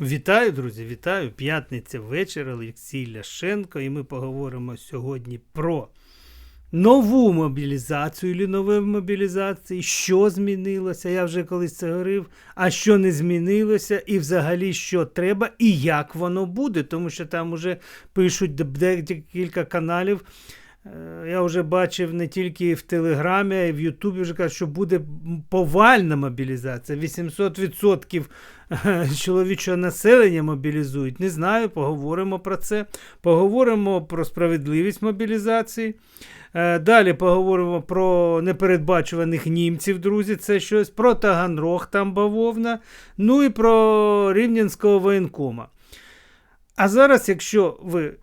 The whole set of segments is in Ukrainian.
Вітаю, друзі, вітаю. П'ятниця вечір, Олексій Ляшенко, і ми поговоримо сьогодні про нову мобілізацію чи нові мобілізації, що змінилося. Я вже колись це говорив, а що не змінилося, і взагалі що треба, і як воно буде, тому що там вже пишуть декілька каналів. Е, Я вже бачив не тільки в Телеграмі, а й в Ютубі вже кажуть, що буде повальна мобілізація. 800% чоловічого населення мобілізують. Не знаю, поговоримо про це. Поговоримо про справедливість мобілізації. Е, Далі поговоримо про непередбачуваних німців, друзі, це щось, про Таганрог там бавовна, ну і про Рівненського воєнкома. А зараз, якщо ви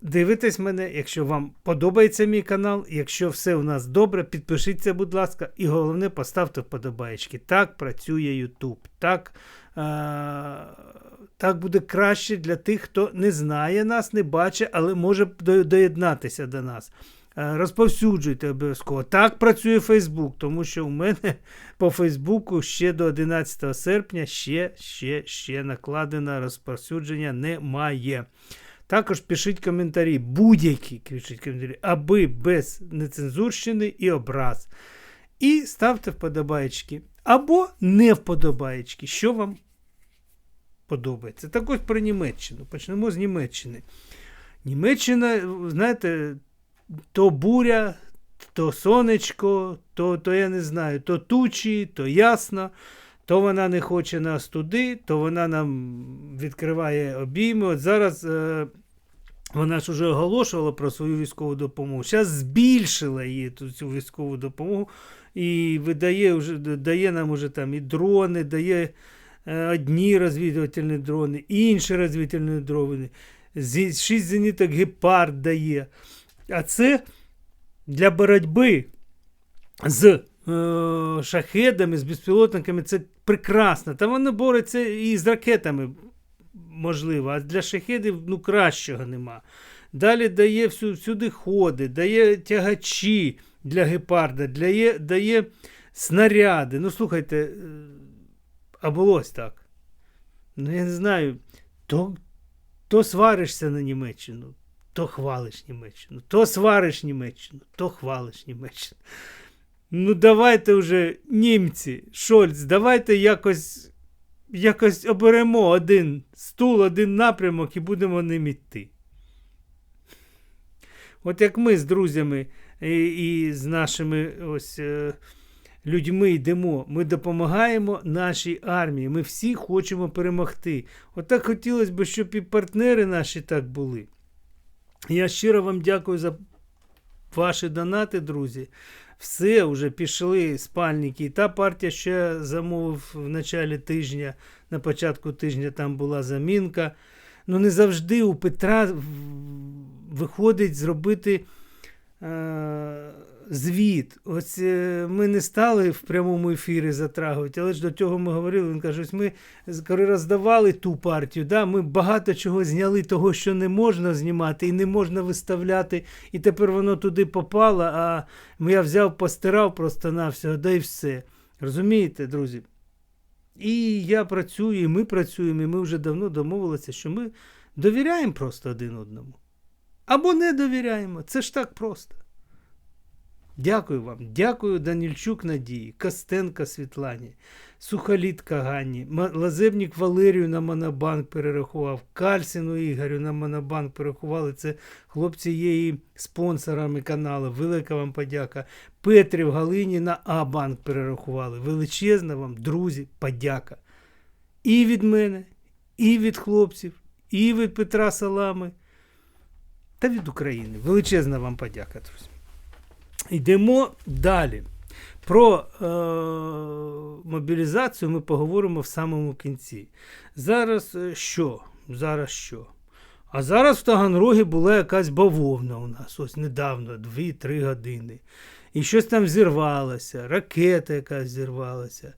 дивитесь мене, якщо вам подобається мій канал, якщо все у нас добре, підпишіться, будь ласка, і головне, поставте вподобаєчки. Так працює YouTube. Так, е- так буде краще для тих, хто не знає нас, не бачить, але може доєднатися до нас. Е, розповсюджуйте обов'язково. Так працює Фейсбук, тому що у мене по Фейсбуку ще до 11 серпня ще ще, ще накладено розповсюдження немає. Також пишіть коментарі, будь-які пишіть коментарі, аби без нецензурщини і образ. І ставте вподобаєчки. Або не вподобаєчки, що вам подобається. Так ось про Німеччину. Почнемо з Німеччини. Німеччина, знаєте, то буря, то сонечко, то, то я не знаю, то тучі, то ясно. То вона не хоче нас туди, то вона нам відкриває обійми. От зараз е, вона ж вже оголошувала про свою військову допомогу. Зараз збільшила її цю військову допомогу і видає вже, дає нам уже там і дрони, дає е, одні розвідувальні дрони, інші розвідувальні дрони. Шість зеніток гепард дає. А це для боротьби з шахедами, з безпілотниками це прекрасно. Там вони борються і з ракетами, можливо, а для шахедів ну, кращого нема. Далі дає всю, всюди ходи, дає тягачі для гепарда, дає, дає снаряди. Ну, слухайте, е, а було ось так. Ну, я не знаю, то, то сваришся на Німеччину, то хвалиш Німеччину, то свариш Німеччину, то хвалиш Німеччину. Ну, давайте вже, німці, Шольц, давайте якось якось оберемо один стул, один напрямок і будемо ним іти. От як ми з друзями і, і з нашими ось е, людьми йдемо, ми допомагаємо нашій армії. Ми всі хочемо перемогти. От хотілося б, щоб і партнери наші так були. Я щиро вам дякую за ваші донати, друзі. Все, вже пішли спальники. І та партія, я замовив в началі тижня, на початку тижня там була замінка. Ну, не завжди у Петра виходить зробити. Е звіт. Ось е, ми не стали в прямому ефірі затрагувати, але ж до цього ми говорили. Він каже, ось ми роздавали ту партію, да, ми багато чого зняли, того, що не можна знімати і не можна виставляти. І тепер воно туди попало, а я взяв, постирав просто навсього, да і все. Розумієте, друзі? І я працюю, і ми працюємо, і ми вже давно домовилися, що ми довіряємо просто один одному. Або не довіряємо. Це ж так просто. Дякую вам. Дякую Данільчук Надії, Костенка Світлані, Сухолітка Ганні, Лазебнік Валерію на Монобанк перерахував, Кальсіну Ігорю на Монобанк перерахували. Це хлопці є і спонсорами каналу. Велика вам подяка. Петрів Галині на А-банк перерахували. Величезна вам, друзі, подяка. І від мене, і від хлопців, і від Петра Салами. Та від України. Величезна вам подяка, друзі. Йдемо далі. Про е, мобілізацію ми поговоримо в самому кінці. Зараз е, що? Зараз що? А зараз в Таганрогі була якась бавовна у нас, ось недавно, 2-3 години. І щось там зірвалося, ракета якась зірвалася.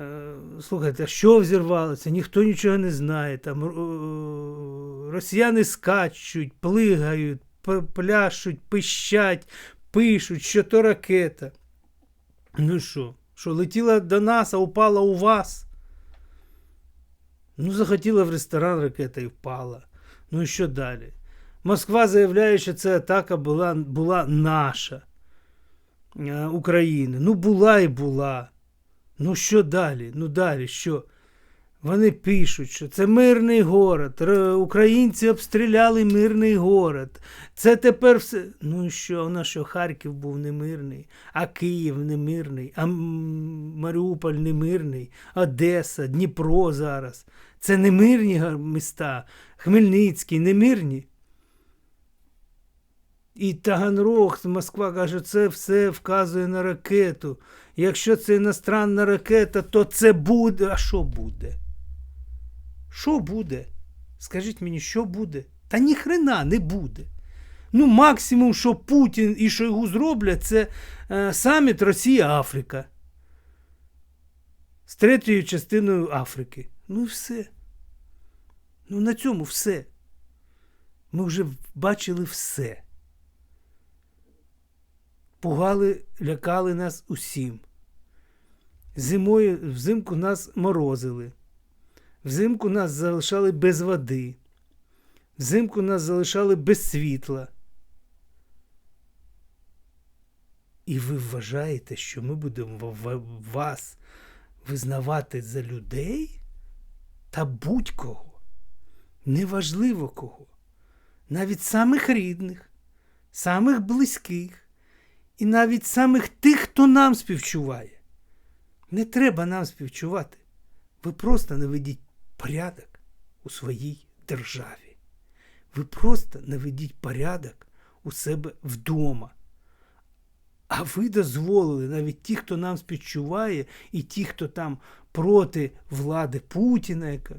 Е, слухайте, що взірвалося? Ніхто нічого не знає. Там е, Росіяни скачуть, плигають, пляшуть, пищать, пишуть, що то ракета. Ну що, що летіла до нас, а упала у вас? Ну, захотіла в ресторан ракета і впала. Ну і що далі? Москва заявляє, що ця атака була, була наша е, України. Ну, була і була. Ну, що далі? Ну далі що? Вони пишуть, що це мирний город. Українці обстріляли мирний город. Це тепер все. Ну що, нас що Харків був немирний, а Київ немирний, а Маріуполь немирний, Одеса, Дніпро зараз. Це немирні міста. Хмельницький немирні. І Таганрог, Москва каже, це все вказує на ракету. Якщо це іностранна ракета, то це буде. А що буде? Що буде? Скажіть мені, що буде? Та ніхрена не буде. Ну, максимум, що Путін і Шойгу зроблять, це е, саміт Росія-Африка. З третьою частиною Африки. Ну і все. Ну, на цьому все. Ми вже бачили все. Пугали, лякали нас усім. Зимою, взимку нас морозили. Взимку нас залишали без води. Взимку нас залишали без світла. І ви вважаєте, що ми будемо вас визнавати за людей та будь-кого, неважливо кого, навіть самих рідних, самих близьких і навіть самих тих, хто нам співчуває. Не треба нам співчувати. Ви просто наведіть порядок у своїй державі. Ви просто наведіть порядок у себе вдома. А ви дозволили навіть ті, хто нам співчуває, і ті, хто там проти влади Путіна, яка.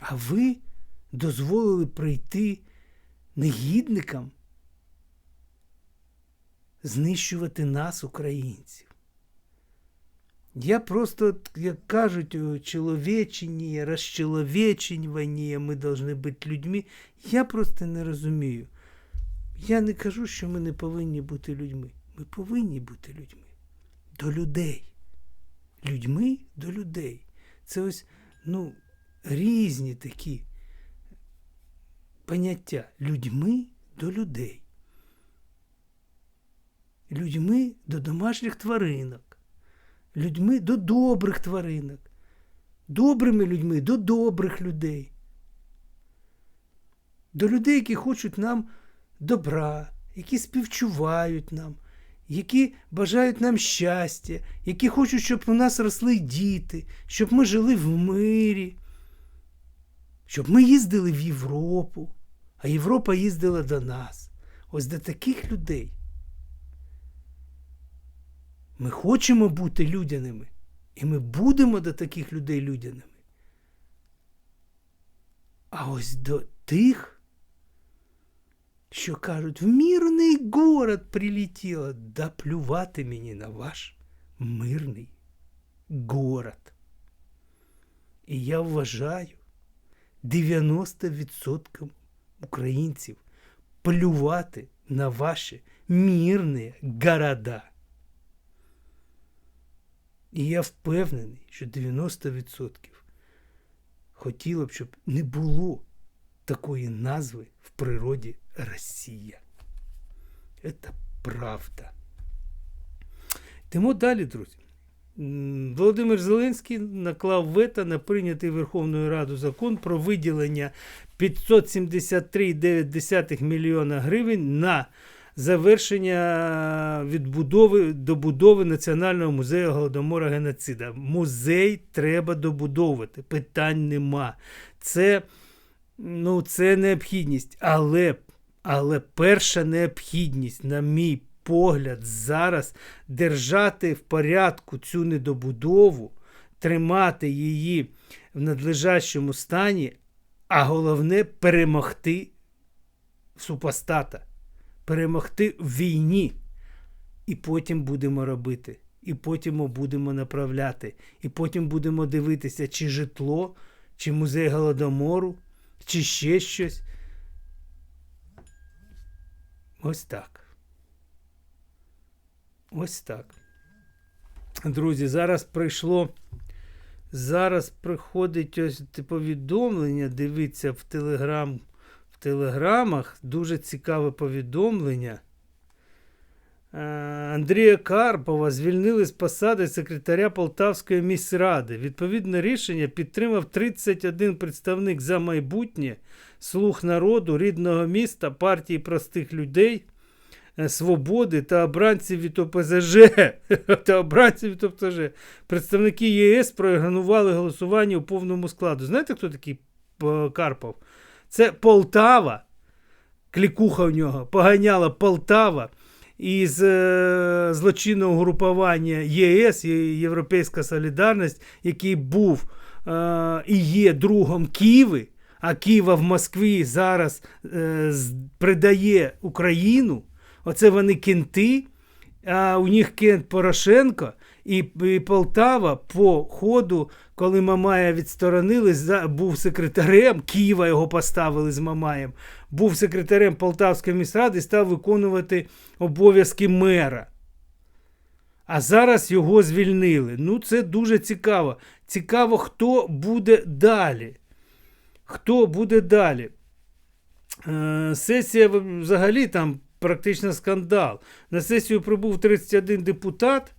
А ви дозволили прийти негідникам знищувати нас, українців. Я просто, як кажуть, о, чоловічення, ми повинні бути людьми. Я просто не розумію. Я не кажу, що ми не повинні бути людьми. Ми повинні бути людьми. До людей. Людьми до людей. Це ось ну, різні такі поняття. Людьми до людей. Людьми до домашніх тваринок. Людьми до добрих тваринок. Добрими людьми до добрих людей. До людей, які хочуть нам добра, які співчувають нам, які бажають нам щастя, які хочуть, щоб у нас росли діти, щоб ми жили в мирі, щоб ми їздили в Європу, а Європа їздила до нас. Ось до таких людей. Ми хочемо бути людяними, і ми будемо до таких людей людяними. А ось до тих, що кажуть, в мирний город прилетіло, да плювати мені на ваш мирний город. І я вважаю, 90% українців плювати на ваші мирні города. І я впевнений, що 90% хотіло б, щоб не було такої назви в природі Росія. Це правда. Йдемо далі, друзі. Володимир Зеленський наклав вето на прийнятий Верховною Радою закон про виділення 573,9 мільйона гривень на завершення відбудови добудови Національного музею Голодомора геноцида. Музей треба добудовувати. Питань нема. Це, ну, це необхідність. Але, але перша необхідність, на мій погляд, зараз держати в порядку цю недобудову, тримати її в надлежащому стані, а головне перемогти супостата перемогти в війні. І потім будемо робити. І потім будемо направляти. І потім будемо дивитися, чи житло, чи музей голодомору, чи ще щось. Ось так. Ось так. Друзі, зараз прийшло Зараз приходить ось повідомлення, дивіться в телеграм, телеграмах дуже цікаве повідомлення. Е, Андрія Карпова звільнили з посади секретаря Полтавської міськради. Відповідне рішення підтримав 31 представник за майбутнє, слуг народу, рідного міста, партії простих людей, е, свободи та обранців від ОПЗЖ. та обранців від ОПЗЖ. Представники ЄС проігнорували голосування у повному складу. Знаєте, хто такий е, Карпов? Це Полтава. Клікуха у нього поганяла Полтава із е, злочинного групування ЄС, Європейська Солідарність, який був е, і є другом Києви, а Києва в Москві зараз е, придає Україну. Оце вони кенти, а у них кент Порошенко. І, і Полтава по ходу, коли Мамая відсторонили, був секретарем, Києва його поставили з Мамаєм, був секретарем Полтавської міськради і став виконувати обов'язки мера. А зараз його звільнили. Ну, це дуже цікаво. Цікаво, хто буде далі. Хто буде далі? Е, сесія взагалі там практично скандал. На сесію прибув 31 депутат.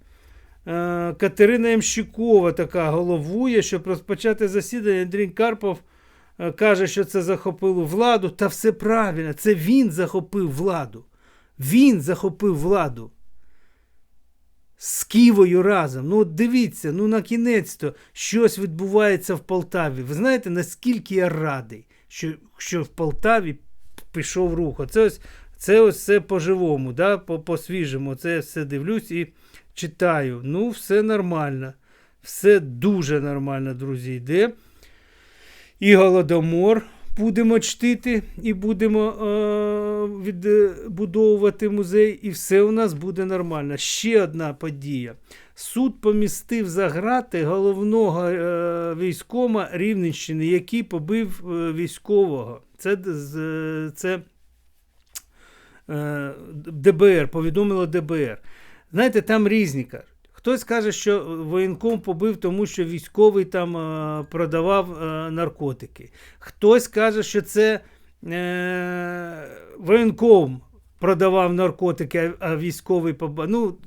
Е, Катерина Ямщикова така головує, щоб розпочати засідання. Андрій Карпов е, каже, що це захопило владу. Та все правильно, це він захопив владу. Він захопив владу. З Києвою разом. Ну, от дивіться, ну на кінець-то щось відбувається в Полтаві. Ви знаєте, наскільки я радий, що, що в Полтаві пішов рух. Оце ось, це ось все по-живому, да? по- по-свіжому. Це все дивлюсь і читаю. Ну, все нормально. Все дуже нормально, друзі, йде. І голодомор будемо чтити, і будемо е, відбудовувати музей, і все у нас буде нормально. Ще одна подія. Суд помістив за грати головного е, військома Рівненщини, який побив е, військового. Це, це е, ДБР, повідомило ДБР. Знаєте, там різні кажуть. Хтось каже, що воєнком побив, тому що військовий там е, продавав е, наркотики. Хтось каже, що це е, воєнком продавав наркотики, а- військовий побив. Ну,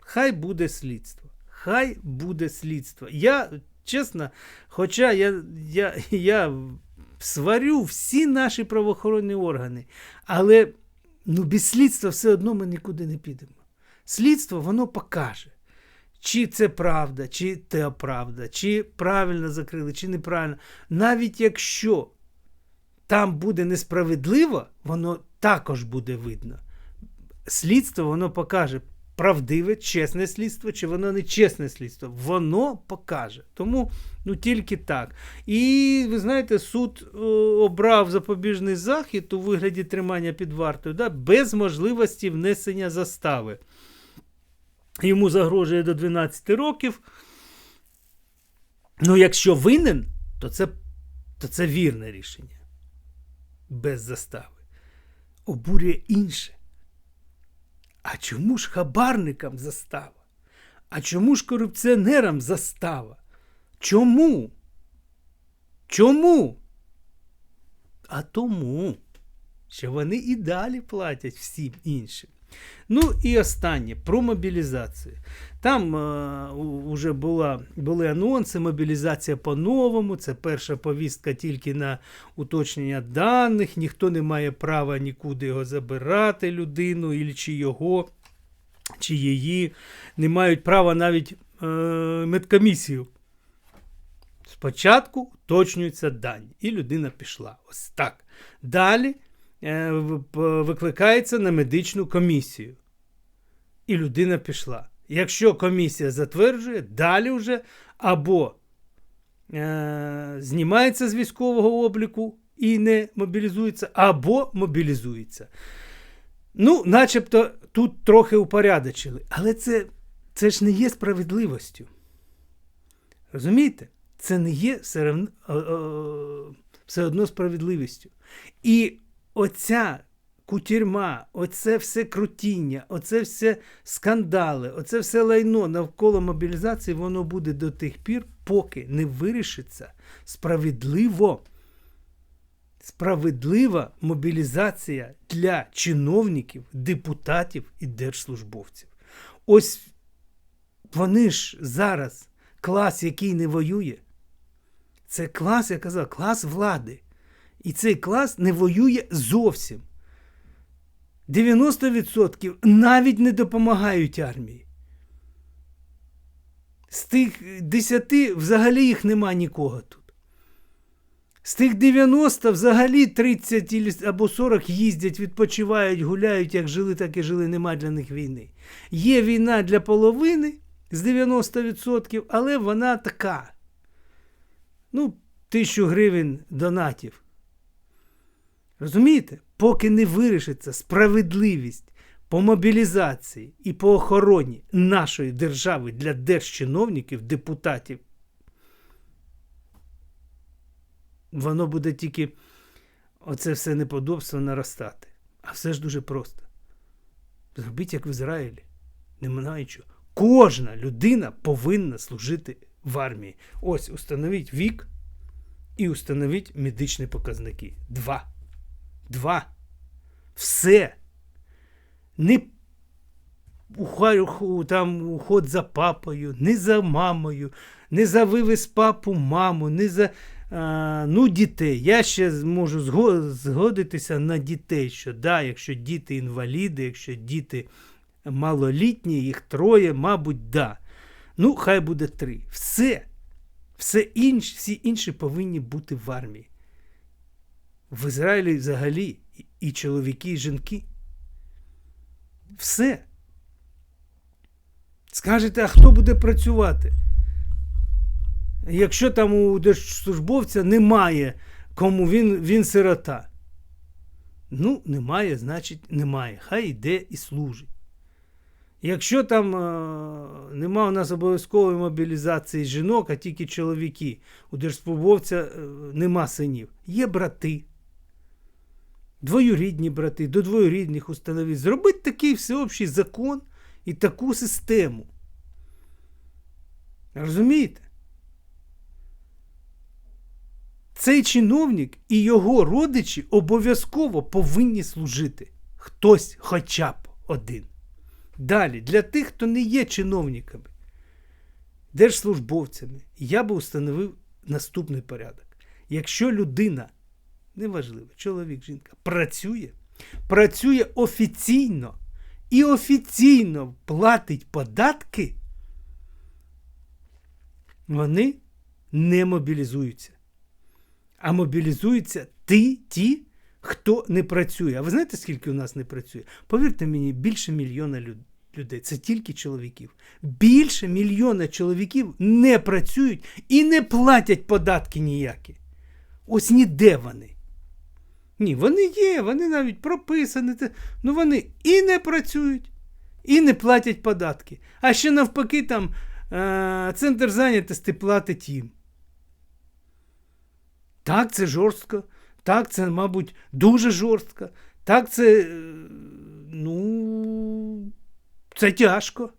хай буде слідство. Хай буде слідство. Я, чесно, хоча я, я, я сварю всі наші правоохоронні органи, але ну, без слідства все одно ми нікуди не підемо. Слідство воно покаже, чи це правда, чи це правда, чи правильно закрили, чи неправильно. Навіть якщо там буде несправедливо, воно також буде видно. Слідство воно покаже, правдиве, чесне слідство, чи воно не чесне слідство. Воно покаже. Тому ну тільки так. І ви знаєте, суд е, обрав запобіжний захід у вигляді тримання під вартою да, без можливості внесення застави. Йому загрожує до 12 років. Ну, якщо винен, то це, то це вірне рішення. Без застави. Обурює інше. А чому ж хабарникам застава? А чому ж корупціонерам застава? Чому? Чому? А тому, що вони і далі платять всім іншим. Ну і останнє про мобілізацію. Там е, була, були анонси, мобілізація по-новому. Це перша повістка тільки на уточнення даних. Ніхто не має права нікуди його забирати, людину, чи його, чи її. Не мають права навіть е, медкомісію. Спочатку уточнюються дані, і людина пішла. Ось так. Далі е, викликається на медичну комісію. І людина пішла. Якщо комісія затверджує, далі вже або е, знімається з військового обліку і не мобілізується, або мобілізується. Ну, начебто тут трохи упорядочили. Але це, це ж не є справедливостю. Розумієте? Це не є е, е, все одно справедливістю. І оця кутюрма, оце все крутіння, оце все скандали, оце все лайно навколо мобілізації, воно буде до тих пір, поки не вирішиться справедливо. Справедлива мобілізація для чиновників, депутатів і держслужбовців. Ось вони ж зараз клас, який не воює, це клас, я казав, клас влади. І цей клас не воює зовсім. 90% навіть не допомагають армії. З тих 10 взагалі їх нема нікого тут. З тих 90 взагалі 30 або 40 їздять, відпочивають, гуляють, як жили, так і жили, нема для них війни. Є війна для половини з 90%, але вона така. Ну, тисячу гривень донатів. Розумієте? Поки не вирішиться справедливість по мобілізації і по охороні нашої держави для держчиновників, депутатів, воно буде тільки оце все неподобство наростати. А все ж дуже просто. Зробіть, як в Ізраїлі. Нема нічого. Кожна людина повинна служити в армії. Ось установіть вік і установіть медичні показники. Два. Два. Все. Не там уход за папою, не за мамою, не за вивез папу, маму, не за а, ну, дітей. Я ще можу згодитися на дітей, що да, якщо діти інваліди, якщо діти малолітні, їх троє, мабуть, да. Ну, хай буде три. Все. Все інше, всі інші повинні бути в армії. В Ізраїлі взагалі і- чоловіки, і жінки. Все. Скажете, а хто буде працювати? Якщо там у держслужбовця немає, кому він, він сирота. Ну, немає, значить, немає. Хай йде і служить. Якщо там е, нема у нас обов'язкової мобілізації жінок, а тільки чоловіки, у держслужбовця е, нема синів, є брати. Двоюрідні брати, до двоюрідних установіть. Зробіть такий всеобщий закон і таку систему. Розумієте? Цей чиновник і його родичі обов'язково повинні служити. Хтось хоча б один. Далі, для тих, хто не є чиновниками, держслужбовцями, я би установив наступний порядок. Якщо людина, неважливо, чоловік, жінка, працює, працює офіційно і офіційно платить податки, вони не мобілізуються. А мобілізуються ті, ті, хто не працює. А ви знаєте, скільки у нас не працює? Повірте мені, більше мільйона люд- людей. Це тільки чоловіків. Більше мільйона чоловіків не працюють і не платять податки ніякі. Ось ніде вони. Ні, вони є, вони навіть прописані. Ну вони і не працюють, і не платять податки. А ще навпаки, там е- центр зайнятості платить їм. Так, це жорстко. Так, це, мабуть, дуже жорстко. Так, це. е, Ну. Це тяжко.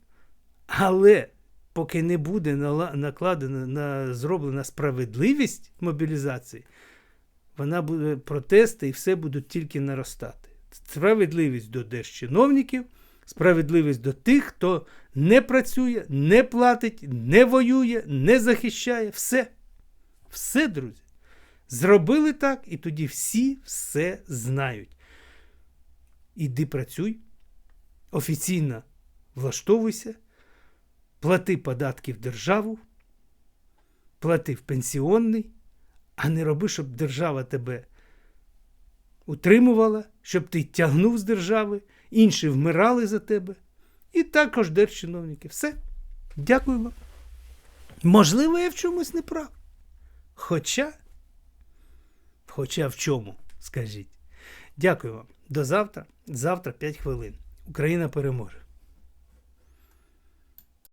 Але поки не буде накладена на зроблена справедливість мобілізації, вона буде протести і все будуть тільки наростати. Справедливість до держчиновників, справедливість до тих, хто не працює, не платить, не воює, не захищає. Все. Все, друзі. Зробили так, і тоді всі все знають. Іди працюй, офіційно влаштовуйся, плати податки в державу, плати в пенсіонний, а не роби, щоб держава тебе утримувала, щоб ти тягнув з держави, інші вмирали за тебе. І також держчиновники. Все. Дякую вам. Можливо, я в чомусь не прав. Хоча. Хоча в чому, скажіть. Дякую вам. До завтра. Завтра 5 хвилин. Україна переможе.